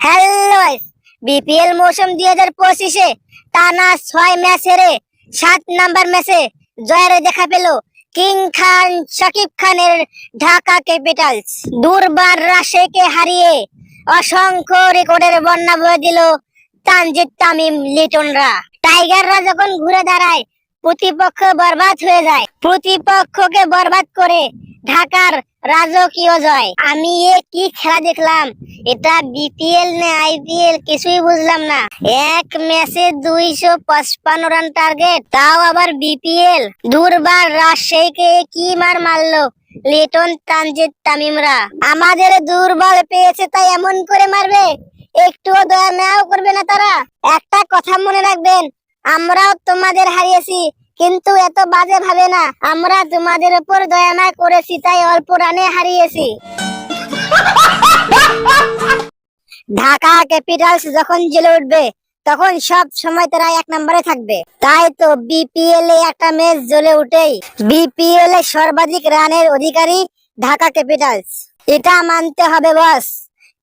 Hello, BPL মৌসুম দুই হাজার পঁচিশে টানা ছয় ম্যাচ হেরে সাত নাম্বার ম্যাচে জয়ের দেখা পেল কিং খান শাকিব খানের ঢাকা ক্যাপিটালস। দুর্বার রাশেকে হারিয়ে অসংখ্য রেকর্ডের বন্যা বয়ে দিল তানজিদ তামিম লিটনরা। টাইগাররা যখন ঘুরে দাঁড়ায়, প্রতিপক্ষ বরবাদ হয়ে যায়। প্রতিপক্ষকে বরবাদ করে ঢাকার রাজকীয় জয়। আমি এ কি খেলা দেখলাম? এটা বিপিএল না আইপিএল কিছুই বুঝলাম না। এক ম্যাচে দুইশো পঁচপান্ন রান টার্গেট, তাও আবার বিপিএল দুর্বার রাজশাহীকে কি মার মারলো? লিটন, তানজিদ, তামিমরা। আমাদের দুর্বল পেয়েছে, তাই এমন করে মারবে? একটুও দয়া মায়াও করবে না তারা। একটা কথা মনে রাখবেন, আমরাও তোমাদের হারিয়েছি। কিন্তু এত বাজে ভাবে না, আমরা তোমাদের উপর দয়া মায়া করেছি, তাই অল্প রানে হারিয়েছি। ঢাকা ক্যাপিটালস যখন জেলে উঠবে, তখন সব সময় তারা এক নম্বরে থাকবে। তাই তো বিপিএল এ একটা ম্যাচ জ্বলে উঠেই বিপিএল এ সর্বাধিক রানের অধিকারী ঢাকা ক্যাপিটালস। এটা মানতে হবে, বস।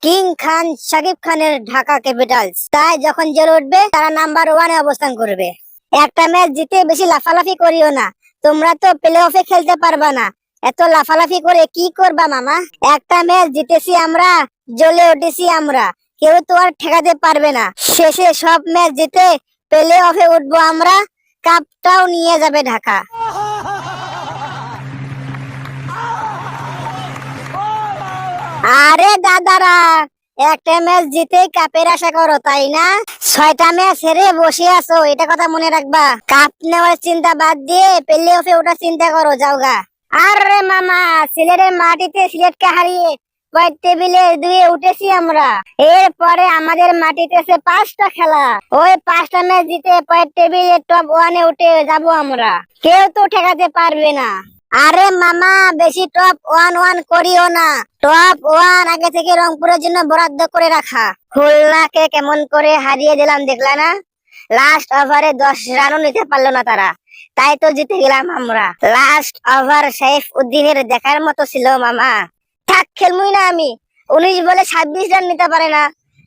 কিং খান, শাকিব খানের ঢাকা ক্যাপিটালস। তাই যখন জ্বলে উঠবে, তারা নাম্বার ওয়ানে অবস্থান করবে। একটা ম্যাচ জিতে বেশি লাফালাফি করিও না। তোমরা তো প্লে অফে খেলতে পারবা না। এত লাফালাফি করে কি করবা মামা? একটা ম্যাচ জিতেছি আমরা, জ্বলে উঠেছি আমরা। কেউ তো আর ঠেকাতে পারবে না। শেষে সব ম্যাচ জিতে প্লে অফে উঠবো আমরা। কাপটাও নিয়ে যাবে ঢাকা। আরে দাদারা! একটা ম্যাচ জিতেই কাপের আশা করো, তাই না? ছয়টা ম্যাচ হেরে বসে আছো, এটা কথা মনে রাখবা। কাপ নেওয়ার চিন্তা বাদ দিয়ে পেলে অফে ওটা চিন্তা করো যাওগা আরে মামা, সিলেটের মাটিতে সিলেটকে হারিয়ে পয়েন্ট টেবিলে দুয়ে উঠেছি আমরা। এরপরে আমাদের মাটিতে আছে পাঁচটা খেলা। ওই পাঁচটা ম্যাচ জিতে পয়েন্ট টেবিলে টপ ওয়ানে উঠে যাব আমরা। কেউ তো ঠেকাতে পারবে না। আরে মামা, বেশি টপ ওয়ান ওয়ান করিও না। টপ ওয়ান আগে থেকে রংপুরের জন্য বরাদ্দ করে রাখা। খুলনাকে কেমন করে হারিয়ে দিলাম দেখলা না? লাস্ট ওভারে দশ রানও নিতে পারল না তারা। তাই তো জিতে গেলাম আমরা। লাস্ট ওভার সাইফ উদ্দিনের দেখার মতো ছিল মামা। থাক, খেলমুই না আমি। উনিশ বলে ছাব্বিশ রান নিতে পারে না।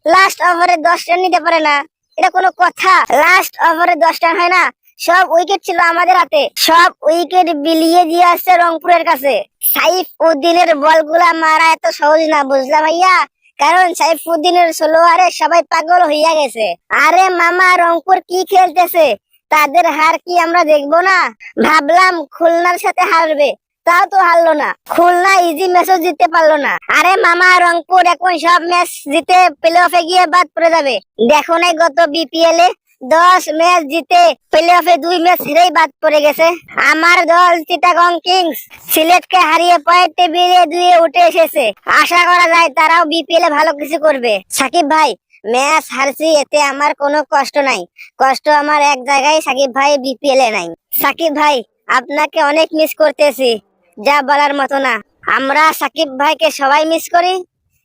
লাস্ট ওভারে দশ রান নিতে পারে না। এটা কোনো কথা। লাস্ট ওভারে দশ রান হয় না। সব উইকেট ছিল আমাদের হাতে। সব উইকেট বিলিয়ে দিয়ে আসছে রংপুরের কাছে। সাইফ উদ্দিনের বলগুলা মারা এত সহজ না, বুঝলা ভাইয়া? কারণ সাইফ উদ্দিনের ষোলোয়ারে সবাই পাগল হইয়া গেছে। আরে মামা, রংপুর কি খেলতেছে? তাদের হার কি আমরা দেখব না? ভাবলাম খুলনার সাথে হারবে, তাও তো হারলো না। খুলনা ইজি ম্যাচও জিততে পারল না। আরে মামা, রংপুর এখন সব ম্যাচ জিতে প্লে অফে গিয়ে বাদ পড়ে যাবে। দেখো নাই গত বিপিএল এ দশ ম্যাচ জিতে প্লে অফে দুই ম্যাচ হেরেই বাদ পড়ে গেছে। আমার দল চিটাগং কিংস, সিলেটকে হারিয়ে পয়েন্ট টেবিলে দুয়ে উঠে এসেছে। আশা করা যায় তারাও বিপিএল এ ভালো কিছু করবে। সাকিব ভাই ম্যাচ হারছি, এতে আমার কোনো কষ্ট নাই। কষ্ট আমার এক জায়গায় সাকিব ভাই বিপিএল এ নাই। সাকিব ভাই, আপনাকে অনেক মিস করতেছি। যা বলার মতো না। আমরা সাকিব ভাইকে সবাই মিস করি।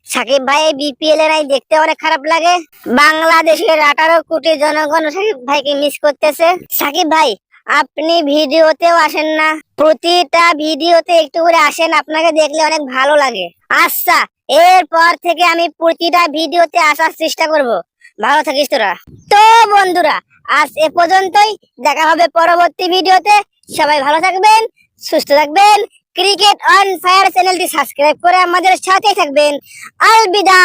সাকিব ভাই বিপিএল এর দেখতে অনেক খারাপ লাগে। বাংলাদেশের আঠারো কোটি জনগণ সাকিব ভাইকে মিস করতেছে। সাকিব ভাই, আপনি ভিডিওতেও আসেন না। প্রতিটা ভিডিওতে একটু করে আসেন, আপনাকে দেখলে অনেক ভালো লাগে। আচ্ছা এরপর থেকে আমি প্রতিটা ভিডিওতে আসার চেষ্টা করব। ভালো থাকিস তোরা। তো বন্ধুরা, আজ এ পর্যন্তই। দেখা হবে পরবর্তী ভিডিওতে। সবাই ভালো থাকবেন, সুস্থ থাকবেন। ক্রিকেট অন ফায়ার চ্যানেলটি সাবস্ক্রাইব করে আমাদের সাথেই থাকবেন। আলবিদা।